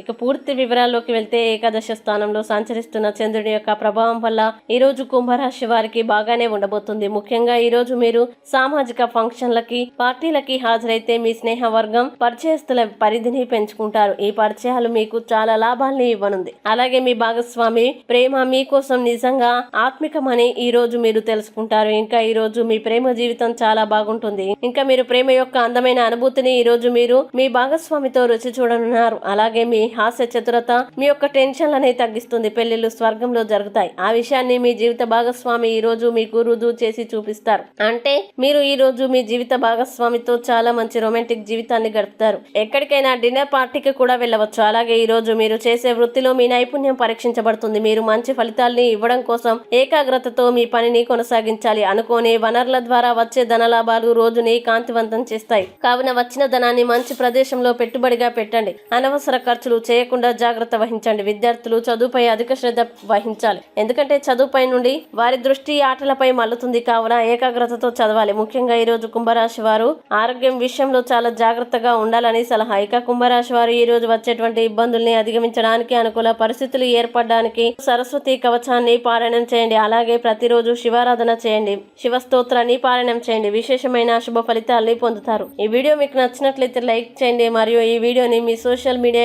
ఇక పూర్తి వివరాల్లోకి వెళ్తే ఏకాదశ స్థానంలో సంచరిస్తున్న చంద్రుడి యొక్క ప్రభావం వల్ల ఈ రోజు కుంభరాశి వారికి బాగానే ఉండబోతుంది. ముఖ్యంగా ఈ రోజు మీరు సామాజిక ఫంక్షన్లకి పార్టీలకి హాజరైతే మీ స్నేహ వర్గం పరిచయస్తుల పరిధిని పెంచుకుంటారు. ఈ పరిచయాలు మీకు చాలా లాభాల్ని ఇవ్వనుంది. అలాగే మీ భాగస్వామి ప్రేమ మీకోసం నిజంగా ఆత్మికమని ఈ రోజు మీరు తెలుసుకుంటారు. ఇంకా ఈ రోజు మీ ప్రేమ జీవితం చాలా బాగుంటుంది. ఇంకా మీరు ప్రేమ యొక్క అందమైన అనుభూతిని ఈ రోజు మీరు మీ భాగస్వామితో రుచి చూడనున్నారు. అలాగే మీ హాస్య చతురత మీ యొక్క టెన్షన్లని తగ్గిస్తుంది. పెళ్ళిళ్ళు స్వర్గంలో జరుగుతాయి. ఆ విషయాన్ని మీ జీవిత భాగస్వామి ఈ రోజు మీకు రుజువు చేసి చూపిస్తారు. అంటే మీరు ఈ రోజు మీ జీవిత భాగస్వామితో చాలా మంచి రొమాంటిక్ జీవితాన్ని గడుపుతారు. ఎక్కడికైనా డిన్నర్ పార్టీకి కూడా వెళ్ళవచ్చు. అలాగే ఈ రోజు మీరు చేసే వృత్తిలో మీ నైపుణ్యం పరీక్షించబడుతుంది. మీరు మంచి ఫలితాల్ని ఇవ్వడం కోసం ఏకాగ్రతతో మీ పనిని కొనసాగించాలి. అనుకోని వనరుల ద్వారా వచ్చే ధనలాభాలు రోజుని కాంతివంతం చేస్తాయి. కావున వచ్చిన ధనాన్ని మంచి ప్రదేశంలో పెట్టుబడిగా పెట్టండి. అనవసర ఖర్చు ఖర్చులు చేయకుండా జాగ్రత్త వహించండి. విద్యార్థులు చదువుపై అధిక శ్రద్ధ వహించాలి. ఎందుకంటే చదువుపై నుండి వారి దృష్టి ఆటలపై మల్లుతుంది కావున ఏకాగ్రతతో చదవాలి. ముఖ్యంగా ఈ రోజు కుంభరాశి వారు ఆరోగ్యం విషయంలో చాలా జాగ్రత్తగా ఉండాలని సలహా. ఇక కుంభరాశి వారు ఈ రోజు వచ్చేటువంటి ఇబ్బందుల్ని అధిగమించడానికి అనుకూల పరిస్థితులు ఏర్పడడానికి సరస్వతి కవచాన్ని పారాయణం చేయండి. అలాగే ప్రతిరోజు శివారాధన చేయండి. శివ స్తోత్రాన్ని పారాయణం చేయండి. విశేషమైన శుభ ఫలితాల్ని పొందుతారు. ఈ వీడియో మీకు నచ్చినట్లయితే లైక్ చేయండి. మరియు ఈ వీడియోని మీ సోషల్ మీడియా